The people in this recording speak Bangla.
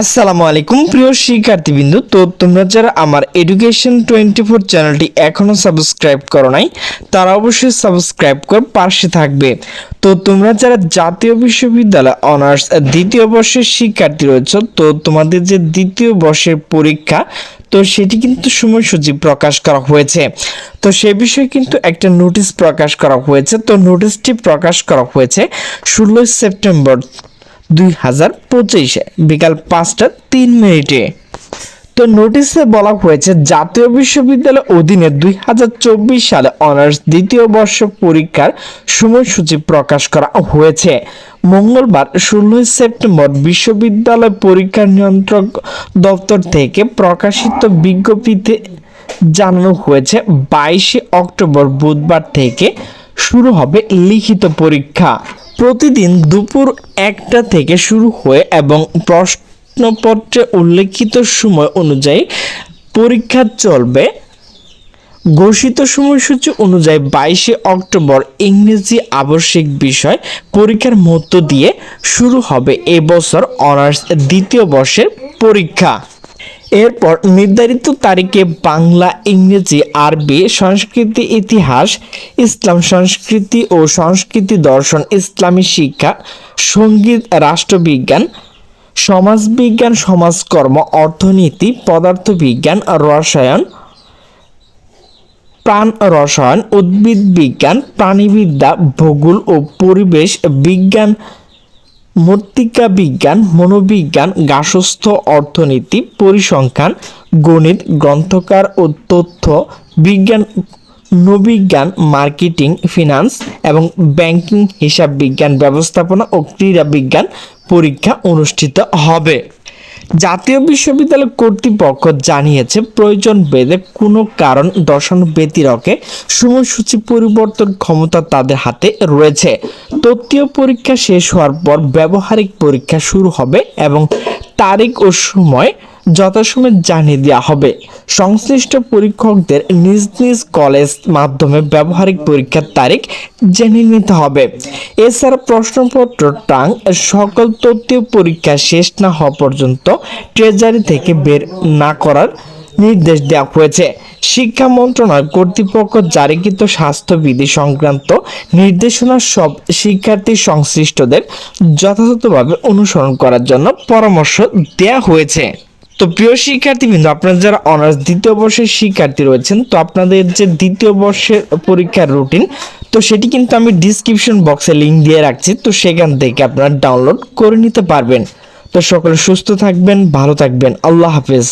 আসসালামু আলাইকুম, প্রিয় শিক্ষার্থীবৃন্দ। তো তোমরা যারা আমার এডুকেশন টোয়েন্টি ফোর চ্যানেলটি এখনও সাবস্ক্রাইব করো নাই, তারা অবশ্যই সাবস্ক্রাইব কর পাশে থাকবে। তো তোমরা যারা জাতীয় বিশ্ববিদ্যালয় অনার্স দ্বিতীয় বর্ষের শিক্ষার্থী রয়েছে, তো তোমাদের যে দ্বিতীয় বর্ষের পরীক্ষা, তো সেটি কিন্তু সময়সূচি প্রকাশ করা হয়েছে। তো সে বিষয়ে কিন্তু একটা নোটিশ প্রকাশ করা হয়েছে। তো নোটিশটি প্রকাশ করা হয়েছে ষোলোই সেপ্টেম্বর দুই হাজার পঁচিশে, বিকাল পাঁচটা তিন মিনিটে। তো নোটিশে বলা হয়েছে, জাতীয় বিশ্ববিদ্যালয় অধীনে দুই হাজার চব্বিশ সালে অনার্স দ্বিতীয় বর্ষ পরীক্ষার সময়সূচি প্রকাশ করা হয়েছে। মঙ্গলবার ষোলোই সেপ্টেম্বর বিশ্ববিদ্যালয় পরীক্ষা নিয়ন্ত্রক দপ্তর থেকে প্রকাশিত বিজ্ঞপ্তিতে জানানো হয়েছে, বাইশে অক্টোবর বুধবার থেকে শুরু হবে লিখিত পরীক্ষা। প্রতিদিন দুপুর একটা থেকে শুরু হয়ে এবং প্রশ্নপত্রে উল্লেখিত সময় অনুযায়ী পরীক্ষা চলবে। ঘোষিত সময়সূচি অনুযায়ী বাইশে অক্টোবর ইংরেজি আবশ্যিক বিষয় পরীক্ষার মধ্য দিয়ে শুরু হবে এবছর অনার্স দ্বিতীয় বর্ষের পরীক্ষা। এরপর নির্ধারিত তারিখে বাংলা, ইংরেজি, আরবি, সংস্কৃতি, ইতিহাস, ইসলাম সংস্কৃতি ও সংস্কৃতি দর্শন, ইসলামী শিক্ষা, সংগীত, রাষ্ট্রবিজ্ঞান, সমাজবিজ্ঞান, সমাজকর্ম, অর্থনীতি, পদার্থবিজ্ঞান, রসায়ন, প্রাণ রসায়ন, উদ্ভিদ বিজ্ঞান, প্রাণীবিদ্যা, ভূগোল ও পরিবেশ বিজ্ঞান মৃত্তিকা বিজ্ঞান, মনোবিজ্ঞান, গার্হস্থ্য, অর্থনীতি, পরিসংখ্যান, গণিত, গ্রন্থকার ও তথ্য, বিজ্ঞান, নবিজ্ঞান, মার্কেটিং, ফিনান্স এবং ব্যাংকিং হিসাব বিজ্ঞান ব্যবস্থাপনা ও ক্রীড়া বিজ্ঞান পরীক্ষা অনুষ্ঠিত হবে। জাতীয় বিশ্ববিদ্যালয় কর্তৃপক্ষ জানিয়েছে প্রয়োজন বেদে কোনো কারণ দর্শন ব্যতিরকে সময়সূচি পরিবর্তন ক্ষমতা তাদের হাতে রয়েছে। তত্ত্বীয় পরীক্ষা শেষ হওয়ার পর ব্যবহারিক পরীক্ষা শুরু হবে এবং তারিখ ও সময় যথাসময়ে জানিয়ে দেওয়া হবে। সংশ্লিষ্ট পরীক্ষকদের নিজ নিজ কলেজ মাধ্যমে ব্যবহারিক পরীক্ষার তারিখ জেনে নিতে হবে। এছাড়া প্রশ্নপত্র টাং, সকল তথ্য পরীক্ষা শেষ না হওয়া পর্যন্ত ট্রেজারি থেকে বের না করার নির্দেশ দেওয়া হয়েছে। শিক্ষা মন্ত্রণালয় কর্তৃপক্ষ জারিকৃত স্বাস্থ্যবিধি সংক্রান্ত নির্দেশনা সব শিক্ষার্থী সংশ্লিষ্টদের যথাযথভাবে অনুসরণ করার জন্য পরামর্শ দেওয়া হয়েছে। তো প্রিয় শিক্ষার্থীবৃন্দ, আপনারা যারা অনার্স দ্বিতীয় বর্ষের শিক্ষার্থী রয়েছেন, তো আপনাদের যে দ্বিতীয় বর্ষের পরীক্ষার রুটিন, তো সেটি কিন্তু আমি ডিসক্রিপশন বক্সে লিঙ্ক দিয়ে রাখছি, তো সেখান থেকে আপনারা ডাউনলোড করে নিতে পারবেন। তো সকলে সুস্থ থাকবেন, ভালো থাকবেন। আল্লাহ হাফেজ।